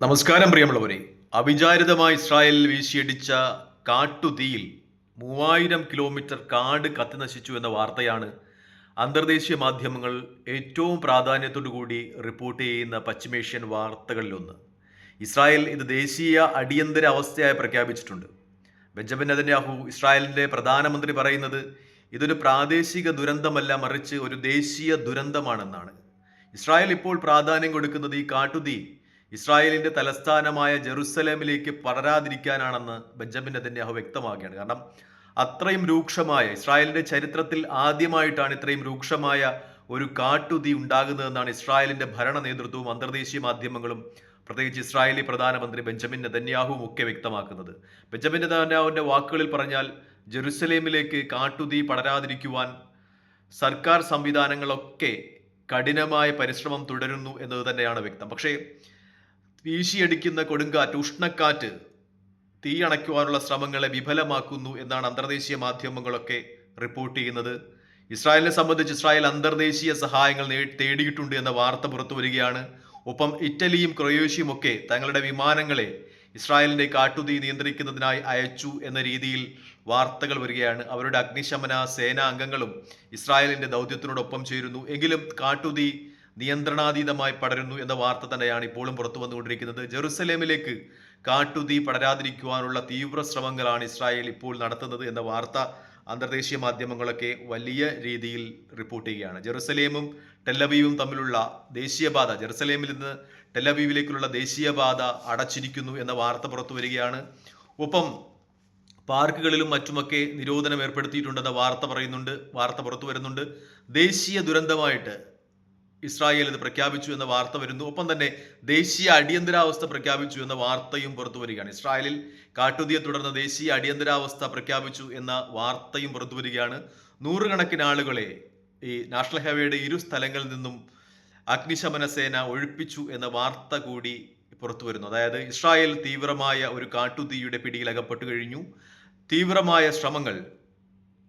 നമസ്കാരം പ്രിയമുള്ളവരെ. അവിചാരിതമായി ഇസ്രായേലിൽ വീശിയടിച്ച കാട്ടുതീയിൽ മൂവായിരം കിലോമീറ്റർ കാട് കത്തിനശിച്ചു എന്ന വാർത്തയാണ് അന്തർദേശീയ മാധ്യമങ്ങൾ ഏറ്റവും പ്രാധാന്യത്തോടു കൂടി റിപ്പോർട്ട് ചെയ്യുന്ന പശ്ചിമേഷ്യൻ വാർത്തകളിലൊന്ന്. ഇസ്രായേൽ ഇത് ദേശീയ അടിയന്തര അവസ്ഥയായി പ്രഖ്യാപിച്ചിട്ടുണ്ട്. ബെഞ്ചമിൻ നെതന്യാഹു ഇസ്രായേലിന്റെ പ്രധാനമന്ത്രി പറയുന്നത് ഇതൊരു പ്രാദേശിക ദുരന്തമല്ല മറിച്ച് ഒരു ദേശീയ ദുരന്തമാണെന്നാണ്. ഇസ്രായേൽ ഇപ്പോൾ പ്രാധാന്യം കൊടുക്കുന്നത് ഈ കാട്ടുതീ ഇസ്രായേലിന്റെ തലസ്ഥാനമായ ജെറുസലേമിലേക്ക് പടരാതിരിക്കാനാണെന്ന് ബെഞ്ചമിൻ നെതന്യാഹു വ്യക്തമാക്കുകയാണ്. കാരണം അത്രയും രൂക്ഷമായ ഇസ്രായേലിന്റെ ചരിത്രത്തിൽ ആദ്യമായിട്ടാണ് ഇത്രയും രൂക്ഷമായ ഒരു കാട്ടുതീ ഉണ്ടാകുന്നതെന്നാണ് ഇസ്രായേലിന്റെ ഭരണ നേതൃത്വവും അന്തർദേശീയ മാധ്യമങ്ങളും പ്രത്യേകിച്ച് ഇസ്രായേലി പ്രധാനമന്ത്രി ബെഞ്ചമിൻ നെതന്യാഹുവും ഒക്കെ വ്യക്തമാക്കുന്നത്. ബെഞ്ചമിൻ നെതന്യാഹുവിന്റെ വാക്കുകളിൽ പറഞ്ഞാൽ ജെറുസലേമിലേക്ക് കാട്ടുതീ പടരാതിരിക്കുവാൻ സർക്കാർ സംവിധാനങ്ങളൊക്കെ കഠിനമായ പരിശ്രമം തുടരുന്നു എന്നത് തന്നെയാണ് വ്യക്തം. പക്ഷേ വീശിയടിക്കുന്ന കൊടുങ്കാറ്റ് ഉഷ്ണക്കാറ്റ് തീ അണയ്ക്കുവാനുള്ള ശ്രമങ്ങളെ വിഫലമാക്കുന്നു എന്നാണ് അന്തർദേശീയ മാധ്യമങ്ങളൊക്കെ റിപ്പോർട്ട് ചെയ്യുന്നത്. ഇസ്രായേലിനെ സംബന്ധിച്ച് ഇസ്രായേൽ അന്തർദേശീയ സഹായങ്ങൾ തേടിയിട്ടുണ്ട് എന്ന വാർത്ത പുറത്തു വരികയാണ്. ഒപ്പം ഇറ്റലിയും ക്രൊയേഷ്യയും ഒക്കെ തങ്ങളുടെ വിമാനങ്ങളെ ഇസ്രായേലിന്റെ കാട്ടുതീ നിയന്ത്രിക്കുന്നതിനായി അയച്ചു എന്ന രീതിയിൽ വാർത്തകൾ വരികയാണ്. അവരുടെ അഗ്നിശമന സേനാ അംഗങ്ങളും ഇസ്രായേലിന്റെ ദൗത്യത്തിനോടൊപ്പം ചേരുന്നു. എങ്കിലും കാട്ടുതീ നിയന്ത്രണാതീതമായി പടരുന്നു എന്ന വാർത്ത തന്നെയാണ് ഇപ്പോഴും പുറത്തു വന്നുകൊണ്ടിരിക്കുന്നത്. ജെറുസലേമിലേക്ക് കാട്ടുതീ പടരാതിരിക്കുവാനുള്ള തീവ്ര ശ്രമങ്ങളാണ് ഇസ്രായേൽ ഇപ്പോൾ നടത്തുന്നത് എന്ന വാർത്ത അന്തർദേശീയ മാധ്യമങ്ങളൊക്കെ വലിയ രീതിയിൽ റിപ്പോർട്ട് ചെയ്യുകയാണ്. ജെറുസലേമും ടെല്ലവീവും തമ്മിലുള്ള ദേശീയപാത ജെറുസലേമിൽ നിന്ന് ടെല്ലവീവിലേക്കുള്ള ദേശീയപാത അടച്ചിരിക്കുന്നു എന്ന വാർത്ത പുറത്തു വരികയാണ്. ഒപ്പം പാർക്കുകളിലും മറ്റുമൊക്കെ നിരോധനം ഏർപ്പെടുത്തിയിട്ടുണ്ടെന്ന വാർത്ത പറയുന്നുണ്ട് വാർത്ത പുറത്തു വരുന്നുണ്ട്. ദേശീയ ദുരന്തമായിട്ട് ഇസ്രായേൽ ഇത് പ്രഖ്യാപിച്ചു എന്ന വാർത്ത വരുന്നു. ഒപ്പം തന്നെ ദേശീയ അടിയന്തരാവസ്ഥ പ്രഖ്യാപിച്ചു എന്ന വാർത്തയും പുറത്തു വരികയാണ്. ഇസ്രായേലിൽ കാട്ടുതീയെ തുടർന്ന് ദേശീയ അടിയന്തരാവസ്ഥ പ്രഖ്യാപിച്ചു എന്ന വാർത്തയും പുറത്തു വരികയാണ്. നൂറുകണക്കിന് ആളുകളെ ഈ നാഷണൽ ഹൈവേയുടെ ഇരു സ്ഥലങ്ങളിൽ നിന്നും അഗ്നിശമന സേന ഒഴിപ്പിച്ചു എന്ന വാർത്ത കൂടി പുറത്തു വരുന്നു. അതായത് ഇസ്രായേൽ തീവ്രമായ ഒരു കാട്ടുതീയുടെ പിടിയിൽ അകപ്പെട്ടു കഴിഞ്ഞു. തീവ്രമായ ശ്രമങ്ങൾ